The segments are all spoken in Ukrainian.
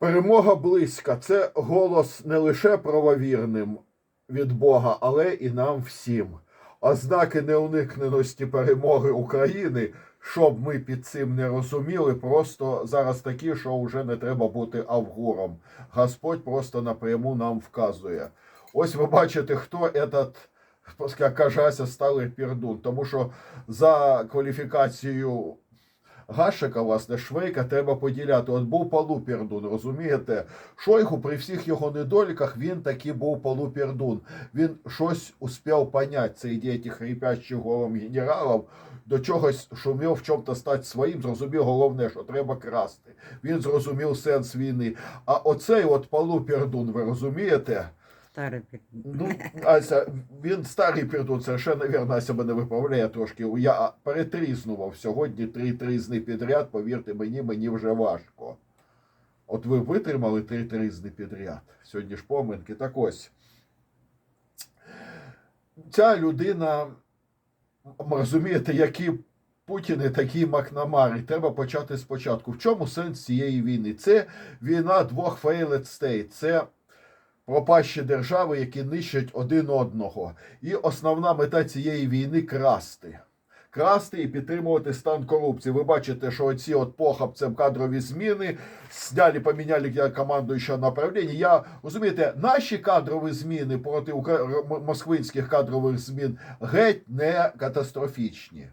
Перемога близька. Це голос не лише правовірним від Бога, але і нам всім. Ознаки неуникненості перемоги України, щоб ми під цим не розуміли, просто зараз такі, що вже не треба бути авгуром. Господь просто напряму нам вказує. Ось ви бачите, хто этот, як кажеться, сталий пердун. Тому що за кваліфікацією Гашика, власне, Швейка треба поділяти. От був Палупердун, розумієте? Шойгу при всіх його недоліках він таки був Палупердун. Він щось успів поняти, це ідея тих голом генералів, до чогось шумів в чому-то стати своїм, зрозумів головне, що треба красти. Він зрозумів сенс війни. А оцей от Палупердун, ви розумієте? Старий пердун. Ну, Ася, він старий пердун, совершенно вірно, Ася мене виправляє трошки. Я перетрізнував сьогодні три трізни підряд, повірте мені, мені вже важко. От ви витримали три трізни підряд. Сьогодні ж поминки. Так ось. Ця людина, розумієте, які Путіни, такі Макнамари. Треба почати спочатку. В чому сенс цієї війни? Це війна двох failed state. Це пропащі держави, які нищать один одного. І основна мета цієї війни красти. Красти і підтримувати стан корупції. Ви бачите, що оці от похабцем кадрові зміни зняли, поміняли командуючого направлення. Я розумієте, наші кадрові зміни проти москвинських кадрових змін геть не катастрофічні.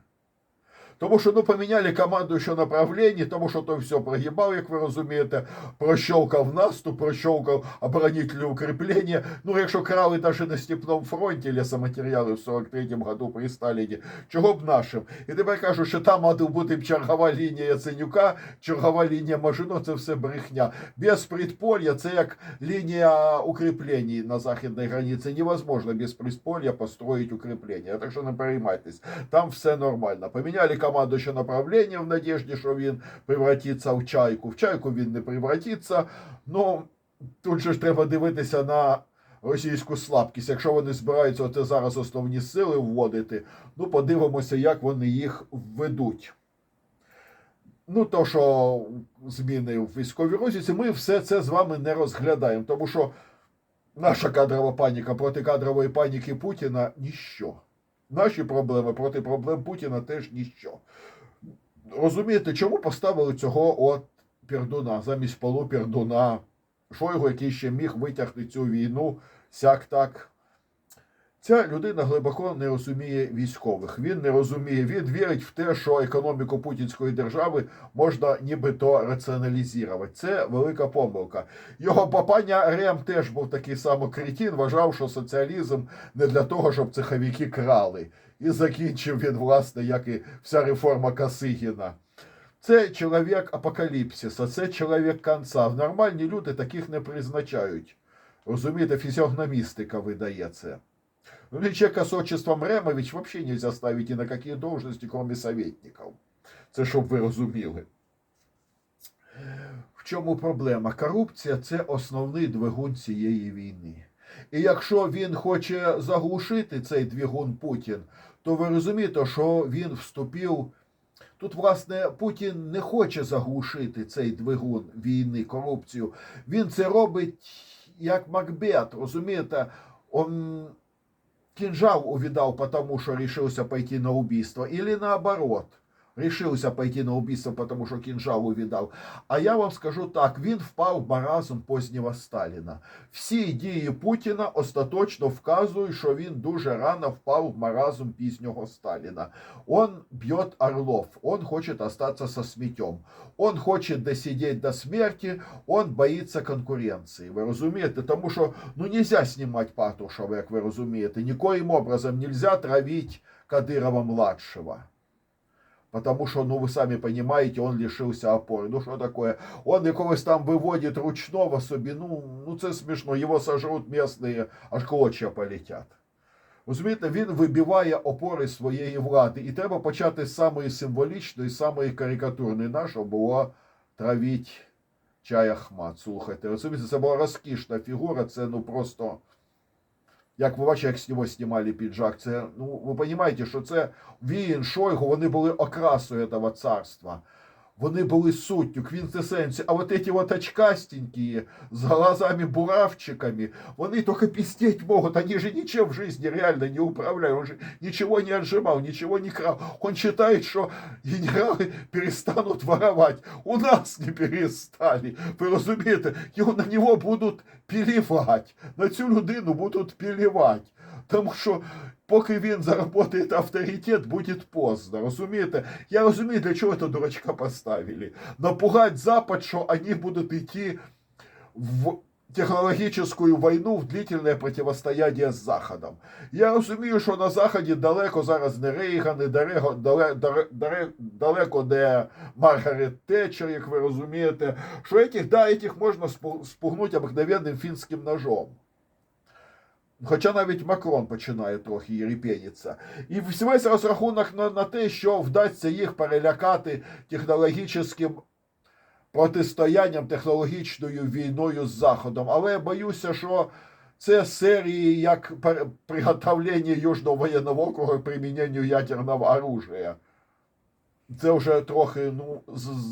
Тому що ну поміняли командуючого направлення, тому що то все прогибав, як ви розумієте, прощовкав наступ, прощовкав оборонительне укріплення. Ну, якщо крали навіть на Степному фронті лісоматеріали в 43-му году при Сталіні, чого б нашим? І тепер кажуть, що там має бути чергова лінія Яценюка, чергова лінія Мажино, це все брехня. Без предполья, це як лінія укріплень на західній границі. Невозможно без предполья построить укріплення. Так що не переймайтесь, там все нормально. Поміняли командуюче направлення в надежді, що він превратиться в чайку. В чайку він не превратиться. Ну тут же ж треба дивитися на російську слабкість. Якщо вони збираються оце зараз основні сили вводити, ну подивимося, як вони їх введуть. Ну, то, що зміни в військовій розвідці, ми все це з вами не розглядаємо, тому що наша кадрова паніка проти кадрової паніки Путіна ніщо. Наші проблеми проти проблем Путіна теж ніщо. Розумієте, чому поставили цього от Пердуна замість полу Пердуна, Шойгу, який ще міг витягти цю війну, сяк так. Ця людина глибоко не розуміє військових. Він не розуміє, він вірить в те, що економіку путінської держави можна нібито раціоналізувати. Це велика помилка. Його папаня Рем теж був такий самий кретін, вважав, що соціалізм не для того, щоб цеховики крали. І закінчив він, власне, як і вся реформа Косигіна. Це чоловік апокаліпсиса, це чоловік конца. Нормальні люди таких не призначають. Розумієте, фізіогномістика видає це. Ну, человека с отчеством Ремович вообще нельзя ставить ни на какие должности, кроме советников. Це щоб ви розуміли. В чому проблема? Корупція це основний двигун цієї війни. І якщо він хоче заглушити цей двигун Путін, то ви розумієте, що він вступив. Тут, власне, Путін не хоче заглушити цей двигун війни, корупцію. Він це робить як Макбет, розумієте? Он кинжал увидал, потому что решился пойти на убийство, или наоборот, решился пойти на убийство, потому что кинжал увидал. А я вам скажу так, він впав в маразм позднього Сталіна. Всі дії Путіна остаточно вказують, що він дуже рано впав в маразм пізнього Сталіна. Он б'ет орлов, он хочет остаться со сметем. Он хоче досидеть до смерти, он боїться конкуренції. Ви розумієте? Тому що ну нельзя знімати Патрушева, як ви розумієте. Никоим образом нельзя травить Кадырова младшего. Потому что, ну, вы сами понимаете, он лишился опоры. Ну, что такое? Он якогось там виводить ручного собі, ну, ну це смішно, його сожрут місцеві, аж клочья полетять. Розумієте, він вибиває опори своєї влади. І треба почати з самої символічної, самої карикатурної. Нащо було травіть чай Ахмат. Слухайте, розумієте, це була розкішна фігура, це ну просто. Як ви бачите, як з нього знімали піджак, це, ну, ви розумієте, що це він, Шойгу, вони були окрасою цього царства. Вони були суттю, квінтесенцією. А вот эти вот очкастенькие, с глазами буравчиками, вони только пиздеть могут. Они же ничем в жизни реально не управляют. Он же ничего не отжимал, ничего не крал. Он считает, что генералы перестанут воровать. У нас не перестали. Ви розумієте? Його на нього будуть пілівати. На цю людину будуть пілівати. Тому що поки він заработает авторитет, буде поздно. Розумієте? Я розумію, для чого це дурачка поставили. Напугать Запад, що вони будуть йти в технологическую войну, в длительное противостояние з Заходом. Я розумію, що на Заході далеко зараз не Рейган, і далеко, далеко, далеко не Маргарет Тетчер, як ви розумієте, що этих, да, этих можна спу- спугнути обикновенним фінським ножом. Хоча навіть Макрон починає трохи єріпенітися. І весь розрахунок на, на те, що вдасться їх перелякати технологічним протистоянням, технологічною війною з Заходом. Але я боюся, що це серії як приготовлення Южного воєнного округу приміненню ядерного оружия. Це вже трохи, ну,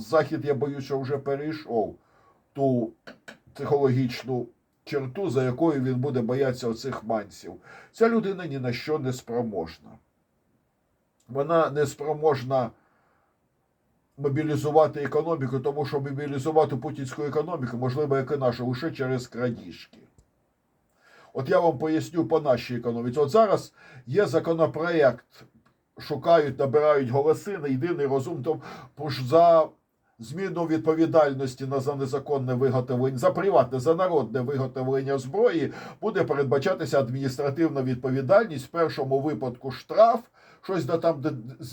Захід, я боюся, вже перейшов ту психологічну черту, за якою він буде боятися оцих манців. Ця людина ні на що не спроможна. Вона не спроможна мобілізувати економіку, тому що мобілізувати путінську економіку можливо, як і нашу, лише через крадіжки. От я вам поясню по нашій економіці. От зараз є законопроект, шукають, набирають голоси на єдиний розум тому що за зміну відповідальності на за незаконне виготовлення, за приватне, за народне виготовлення зброї буде передбачатися адміністративна відповідальність в першому випадку штраф. Щось до там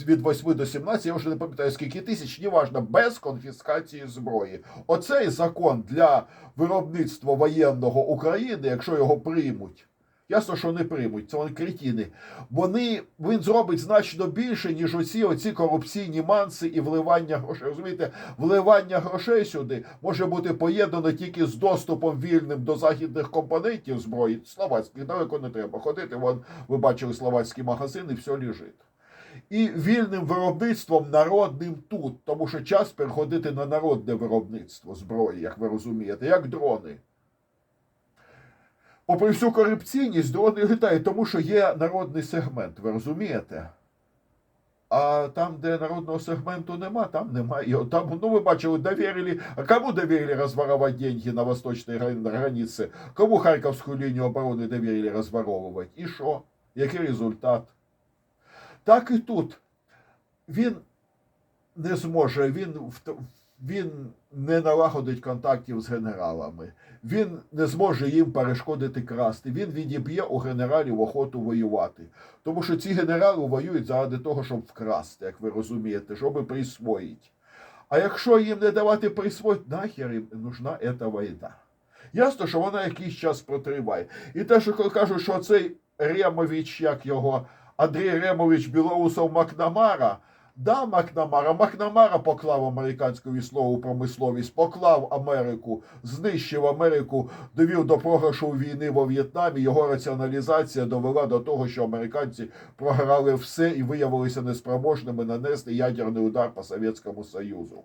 від 8 до 17, я вже не пам'ятаю скільки тисяч, неважно, без конфіскації зброї. Оцей закон для виробництва воєнного України, якщо його приймуть, ясно, що не приймуть, це вони кретіни. Вони він зробить значно більше, ніж оці оці корупційні манси і вливання грошей. Розумієте, вливання грошей сюди може бути поєднано тільки з доступом вільним до західних компонентів зброї. Словацьких далеко не треба ходити. Вон ви бачили словацькі магазини, все лежить. І вільним виробництвом народним тут, тому що час переходити на народне виробництво зброї, як ви розумієте, як дрони. Попри всю корупційність, дрони літають, тому що є народний сегмент, ви розумієте? А там, де народного сегменту нема, там немає. Там, ну, ви бачили, доверили. А кому доверили разворовать деньги на восточной грани- границе? Кому Харьковскую линию обороны доверили разворовывать? І що? Який результат? Так і тут. Він не зможе, він, він не налагодить контактів з генералами. Він не зможе їм перешкодити красти. Він відіб'є у генералів охоту воювати. Тому що ці генерали воюють заради того, щоб вкрасти, як ви розумієте, щоб присвоїти. А якщо їм не давати присвоїти, нахер їм нужна ця війна. Ясно, що вона якийсь час протриває. І те, що кажуть, що цей Ремович, як його Андрій Ремович Білоусов Макнамара, да, Макнамара, Макнамара поклав американську військову промисловість, поклав Америку, знищив Америку, довів до програшу війни во В'єтнамі. Його раціоналізація довела до того, що американці програли все і виявилися неспроможними нанести ядерний удар по Совєтському Союзу.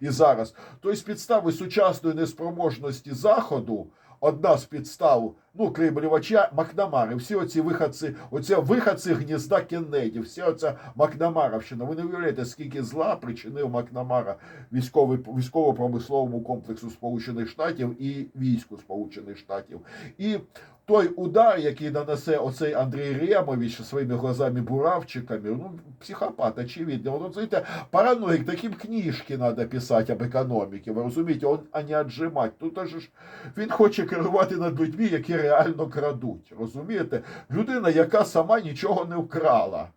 І зараз. Тобто підстави сучасної неспроможності Заходу, одна з підстав, ну, Кремлівача, Макнамари, всі оці виходці, оці виходці гнізда Кеннеді, вся оця Макнамаровщина. Ви не уявляєте, скільки зла причинив Макнамара військово-промисловому комплексу Сполучених Штатів і війську Сполучених Штатів. І той удар, який нанесе оцей Андрій Ремович своїми глазами буравчиками, ну, психопат, очевидно. Вот, знаете, параноик, таким книжки надо писати об економіці, ви розумієте, он, а не отжимать. Тут аж ж він хоче керувати над людьми, які реально крадуть. Розумієте? Людина, яка сама нічого не вкрала.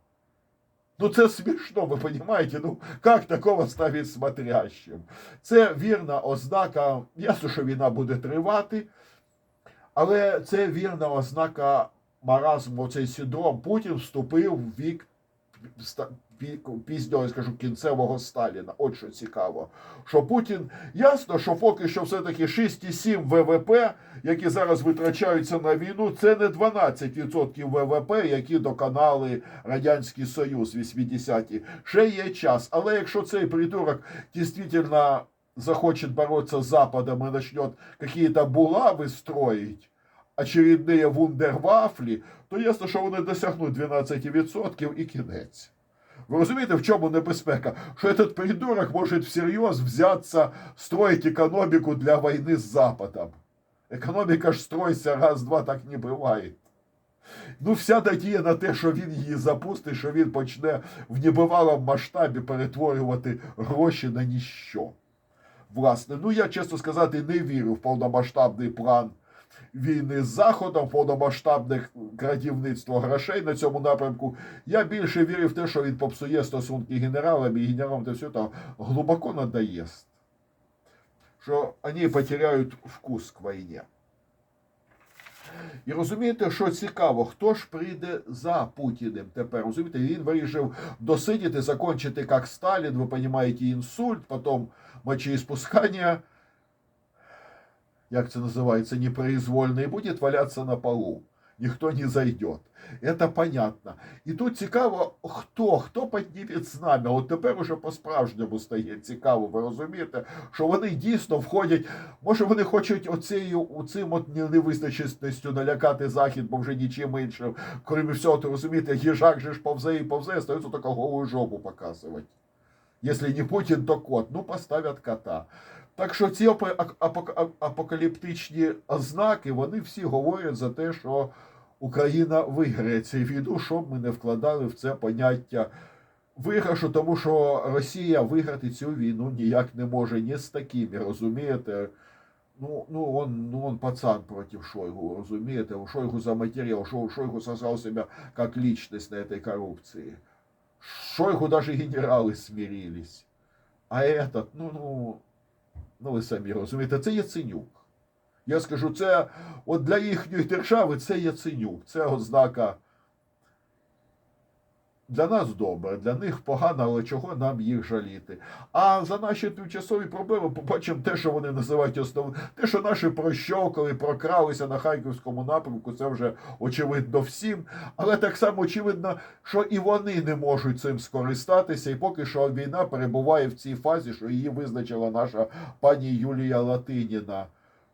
Ну це смішно, ви розумієте? Ну як такого ставити смотрящим? Це вірна ознака. Ясно, що війна буде тривати, але це вірна ознака маразму, цей синдром. Путін вступив в вік пізнього, я скажу, кінцевого Сталіна. От що цікаво. Що Путін, ясно, що поки що все-таки 6,7 ВВП, які зараз витрачаються на війну, це не 12% ВВП, які доконали Радянський Союз 80-ті. Ще є час. Але якщо цей придурок дійсно захочет бороться с Западом и начнет какие-то булави строить, очередные вундервафлі, то ясно, що вони досягнуть 12% і кінець. Ви розумієте, в чому небезпека? Що этот придурок може всерйоз взятися строить економіку для війни з Западом. Економіка ж строїться раз-два, так не буває. Ну, вся надія на те, що він її запустить, що він почне в небивалому масштабі перетворювати гроші на ніщо. Власне, ну я чесно сказати, не вірю в повномасштабний план війни з Заходом, повномасштабне крадівництво грошей на цьому напрямку. Я більше вірю в те, що він попсує стосунки генералам і генералам та все там глибоко надоїсть. Що вони потеряють вкус к війні. І розумієте, що цікаво, хто ж прийде за Путіним тепер? Розумієте, він вирішив досидіти, закончити як Сталін, ви розумієте, інсульт, потім мочеиспускання, як це називається, непризвольне, і буде валятися на полу. Ніхто не зайде. Это понятно. І тут цікаво, хто, хто підніме знам'я. От тепер уже по-справжньому стає цікаво, ви розумієте, що вони дійсно входять. Може, вони хочуть оцею, оцим от невизначеністю налякати Захід, бо вже нічим іншим. Крім всього, то розумієте, їжак же ж повзе і повзе, остається тільки голу жопу показувати. Якщо не Путін, то кот. Ну, поставлять кота. Так що ці апо- апо- апокаліптичні ознаки, вони всі говорять за те, що Україна виграє цю війну, щоб ми не вкладали в це поняття виграшу, тому що Росія виграти цю війну ніяк не може ні з такими, розумієте? Ну, ну, он, ну, он пацан против Шойгу, разумеете, у Шойгу заматерел, Шо- Шойгу создал себя как личность на этой коррупции. Шойгу даже генералы смирились. А этот, ну, ну, ну ви самі розумієте, це Яценюк. Я скажу, це от для їхньої держави це Яценюк, це ознака. Для нас добре, для них погано, але чого нам їх жаліти? А за наші тимчасові проблеми побачимо те, що вони називають основним. Те, що наші прощовкали, прокралися на харківському напрямку, це вже очевидно всім. Але так само очевидно, що і вони не можуть цим скористатися. І поки що війна перебуває в цій фазі, що її визначила наша пані Юлія Латиніна,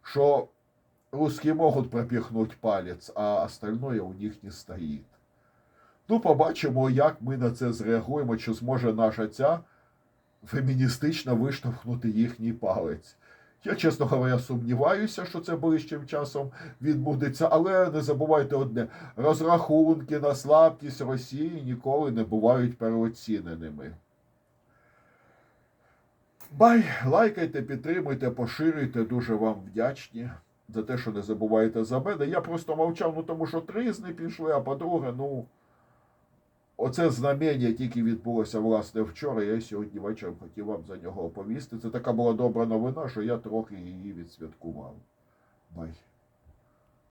що русські можуть пропіхнути палець, а остальное у них не стоїть. Ну, побачимо, як ми на це зреагуємо, чи зможе наша ця феміністична виштовхнути їхній палець. Я, чесно говоря, сумніваюся, що це ближчим часом відбудеться, але не забувайте одне: розрахунки на слабкість Росії ніколи не бувають переоціненими. Бай, лайкайте, підтримуйте, поширюйте. Дуже вам вдячні за те, що не забуваєте за мене. Я просто мовчав, ну тому що тризни пішли, а по-друге, ну. Оце знамення тільки відбулося власне вчора. Я сьогодні вечором хотів вам за нього оповісти. Це така була добра новина, що я трохи її відсвяткував. Бай.